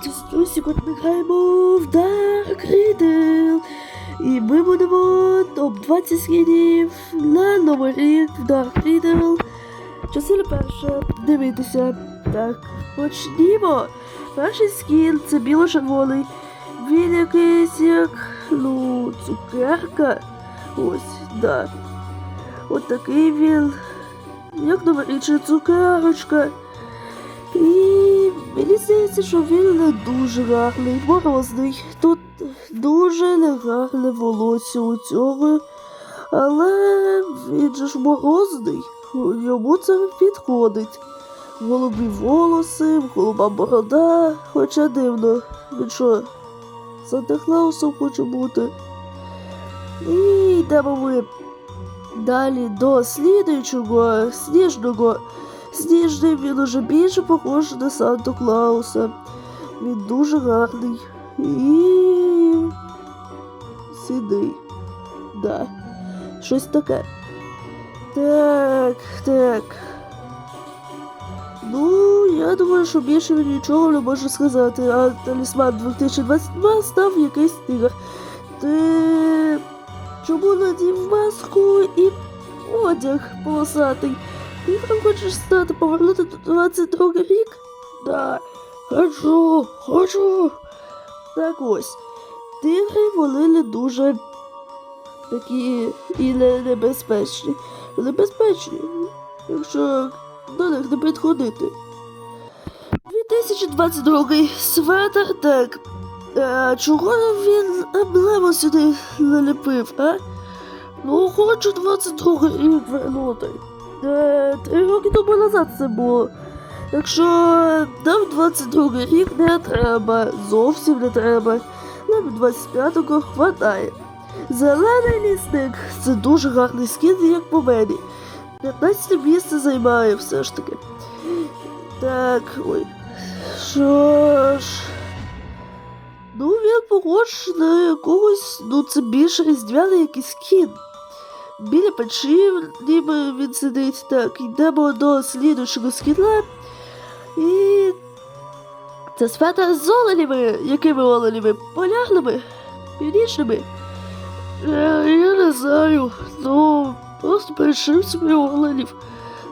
Привіт, друзі, ми граємо в Dark Riddle. І ми будемо топ 20 скінів на новий рік в Dark Riddle. Частина перша. Дивитися. Так, почнімо. Перший скін це біло-червоний. Він якийсь як, ну, цукерка. Ось, да. От такий він. Як новорічна цукерочка. І мені здається, що він не дуже гарний, морозний. Тут дуже негарне волосся у цього. Але він же ж морозний, йому це підходить. Голубі волоси, голуба борода, хоча дивно, він що, Санта Клаусом хоче бути. І йдемо ми далі до слідуючого сніжного. Сніжний він уже більше похож на Санту Клауса. Він дуже гарний. І. сидий. Да. Щось таке. Так, так. Ну, я думаю, що більше він нічого не можу сказати, а талісман 2022 став якийсь тигр. Ти чому надів маску і одяг полосатий? Там хочеш стати повернути до 22 рік? Да. Хочу, хочу. Так ось. Тигри вони не дуже такі і не небезпечні. Небезпечні, якщо до них не підходити. 2022 светер, так. А чого він емблему сюди наліпив, а? Ну, хочу 22 рік вернути. Е, Три роки тому назад це було. Якщо нам 22 рік не треба, зовсім не треба. Нам 25-го хватає. Зелений лісник це дуже гарний скін, як по мені. 15 місце займає все ж таки. Так, ой. Що ж. Ну, він похож на якогось, ну це більше різдвяний якийсь кін. Біля печі, ніби він сидить. Так, йдемо до слідуючого скіна. І. Це свята з оленями. Якими оленями? Полярними? Північними? Е, я не знаю. Ну, просто пришив собі оленів.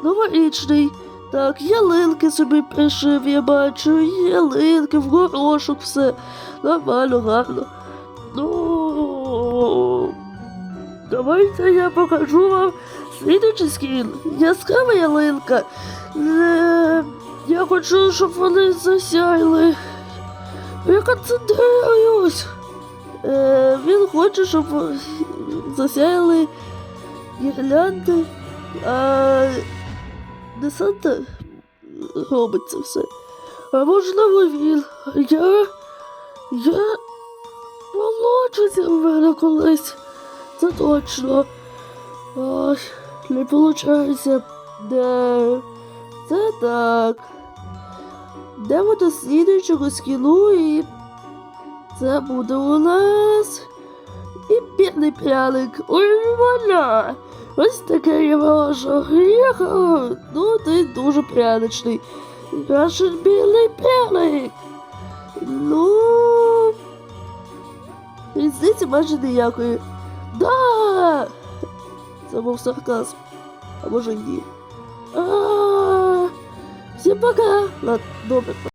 Новорічний. Так, ялинки собі пришив, я бачу, ялинки, в горошок, все. Нормально, гарно. Ну. Давайте я покажу вам слідуючий скін. Яскрава ялинка. Е, я хочу, щоб вони засяяли. Я концентруюсь. Е, він хоче, щоб засяяли гірлянди, а не Санта робить це все. А можливо він. Я. Я молоджуся в мене колись. Це точно. Ой, не виходить. Да. Це так. Йдемо до слідуючого скіну і це буде у нас і білий пряник. Ой, вона! Ось таке я можу. Його. Ну, ти дуже пряничний. Наш білий пряник. Ну. Різниці майже ніякої. Да! Це був сарказм. А може ні. А, Всім пока! Ладно, добре.